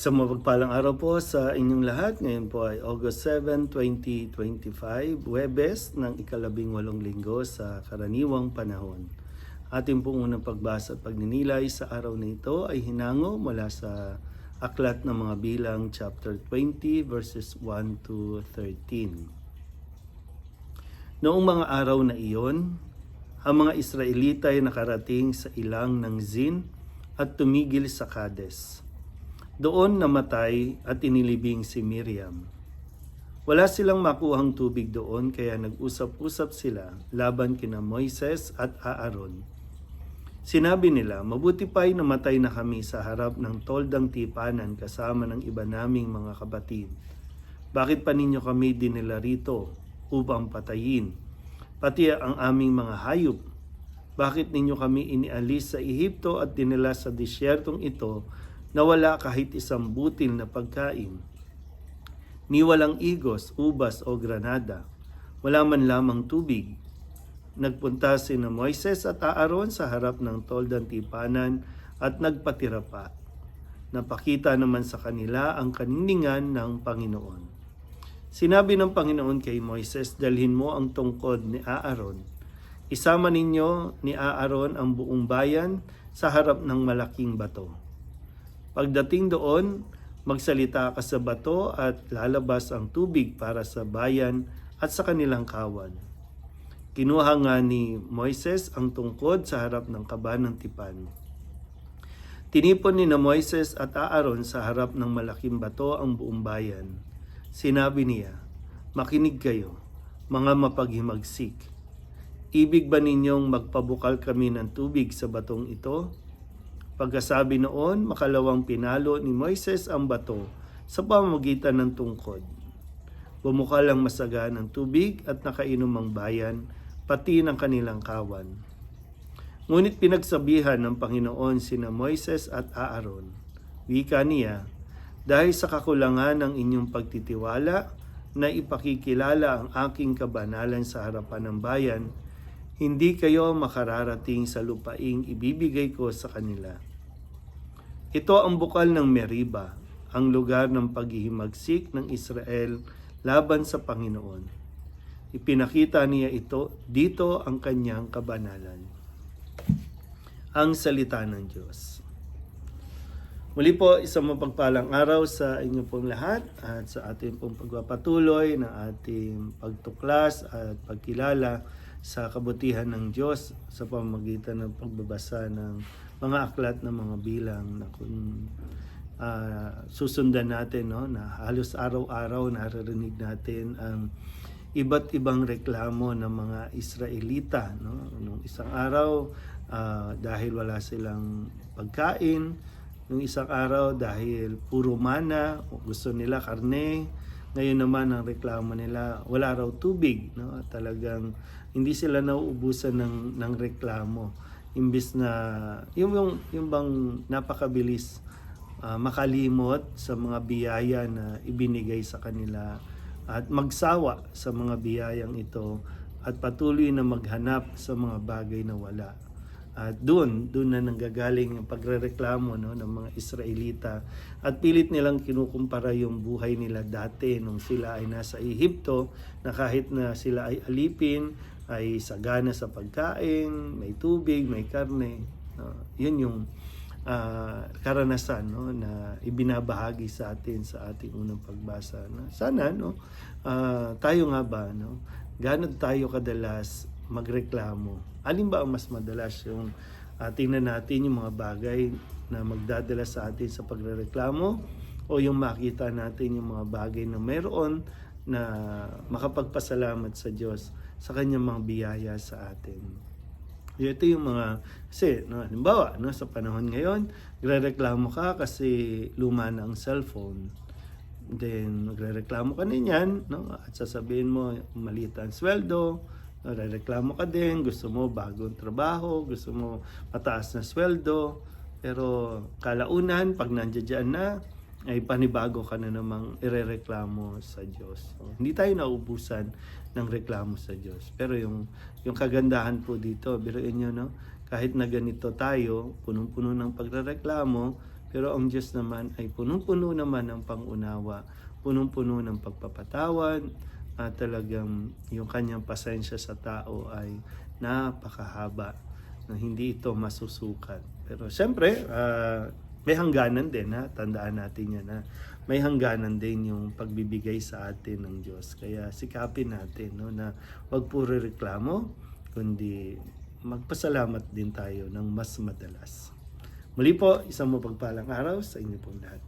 Sa mapagpalang araw po sa inyong lahat, ngayon po ay August 7, 2025, Webes ng ikalabing walong linggo sa karaniwang panahon. Ating pong unang pagbasa at pagninilay sa araw na ito ay hinango mula sa Aklat ng mga Bilang chapter 20 verses 1 to 13. Noong mga araw na iyon, ang mga Israelita ay nakarating sa ilang ng Zin at tumigil sa Kades. Doon namatay at inilibing si Miriam. Wala silang makuhang tubig doon kaya nag-usap-usap sila laban kina Moises at Aaron. Sinabi nila, mabuti pa'y namatay na kami sa harap ng toldang tipanan kasama ng iba naming mga kabatid. Bakit pa ninyo kami dinila rito upang patayin? Pati ang aming mga hayop. Bakit ninyo kami inialis sa Ehipto at dinala sa disyertong ito na wala kahit isang butil na pagkain? Ni walang igos, ubas o granada. Wala man lamang tubig. Nagpunta si na Moises at Aaron sa harap ng toldang tipanan at nagpatira pa. Napakita naman sa kanila ang kaniningan ng Panginoon. Sinabi ng Panginoon kay Moises, dalhin mo ang tungkod ni Aaron. Isama ninyo ni Aaron ang buong bayan sa harap ng malaking bato. Pagdating doon, magsalita ka sa bato at lalabas ang tubig para sa bayan at sa kanilang kawan. Kinuha nga ni Moises ang tungkod sa harap ng kaba ng tipan. Tinipon ni na Moises at Aaron sa harap ng malaking bato ang buong bayan. Sinabi niya, Makinig kayo, mga mapaghimagsik. Ibig ba ninyong magpabukal kami ng tubig sa batong ito? Pagkasabi noon, makalawang pinalo ni Moises ang bato sa pamamagitan ng tungkod. Bumukal ang masaga ng tubig at nakainom ang bayan, pati ng kanilang kawan. Ngunit pinagsabihan ng Panginoon sina Moises at Aaron. Wika niya, dahil sa kakulangan ng inyong pagtitiwala na ipakikilala ang aking kabanalan sa harapan ng bayan, hindi kayo makararating sa lupaing ibibigay ko sa kanila. Ito ang bukal ng Meriba, ang lugar ng paghihimagsik ng Israel laban sa Panginoon. Ipinakita niya ito, dito ang kanyang kabanalan. Ang salita ng Diyos. Muli po, isang mapagpalang araw sa inyo pong lahat at sa ating pong pagpapatuloy ng ating pagtuklas at pagkilala sa kabutihan ng Diyos sa pamamagitan ng pagbabasa ng mga aklat ng mga bilang na kung ah, susundan natin no na halos araw-araw naririnig natin ang iba't ibang reklamo ng mga Israelita no. Nung isang araw ah, dahil wala silang pagkain nung isang araw dahil puro mana gusto nila karne ngayon naman ang reklamo nila wala raw tubig no talagang hindi sila nauubusan ng ng reklamo imbis na yung yung, yung bang napakabilis ah, makalimot sa mga biyaya na ibinigay sa kanila at magsawa sa mga biyayang ito at patuloy na maghanap sa mga bagay na wala. At doon, doon na nanggagaling yung pagrereklamo no, ng mga Israelita at pilit nilang kinukumpara yung buhay nila dati nung sila ay nasa Ehipto na kahit na sila ay alipin, ay sagana sa pagkain, may tubig, may karne. No? Yun yung ah, karanasan no, na ibinabahagi sa atin sa ating unang pagbasa. No? Sana no, ah, tayo nga ba no, gaano tayo kadalas magreklamo? Alin ba ang mas madalas yung ah, tingnan natin yung mga bagay na magdadala sa atin sa pagrereklamo o yung makita natin yung mga bagay na mayroon na makapagpasalamat sa Diyos sa kanyang mga biyaya sa atin. Ito yung mga, kasi, no, halimbawa, no, sa panahon ngayon, nagre-reklamo ka kasi luma na ang cellphone. Then, magre-reklamo ka din yan, no, at sasabihin mo, maliit ang sweldo, nagre-reklamo ka din, gusto mo bagong trabaho, gusto mo mataas na sweldo, pero kalaunan, pag nandiyan na, ay panibago ka na namang irereklamo sa Diyos. So, hindi tayo naubusan ng reklamo sa Diyos. Pero yung, yung kagandahan po dito, biruin nyo, no? kahit na ganito tayo, punong-puno ng pagrereklamo, Pero ang Diyos naman ay punong-puno naman ng pangunawa, punong-puno ng pagpapatawad, at talagang yung kanyang pasensya sa tao ay napakahaba na hindi ito masusukat. Pero siyempre, ah, may hangganan din ha, tandaan natin yan ha. May hangganan din yung pagbibigay sa atin ng Diyos. Kaya sikapin natin no, na wag puro reklamo, kundi magpasalamat din tayo ng mas madalas. Muli po, isang mapagpalang araw sa inyo pong lahat.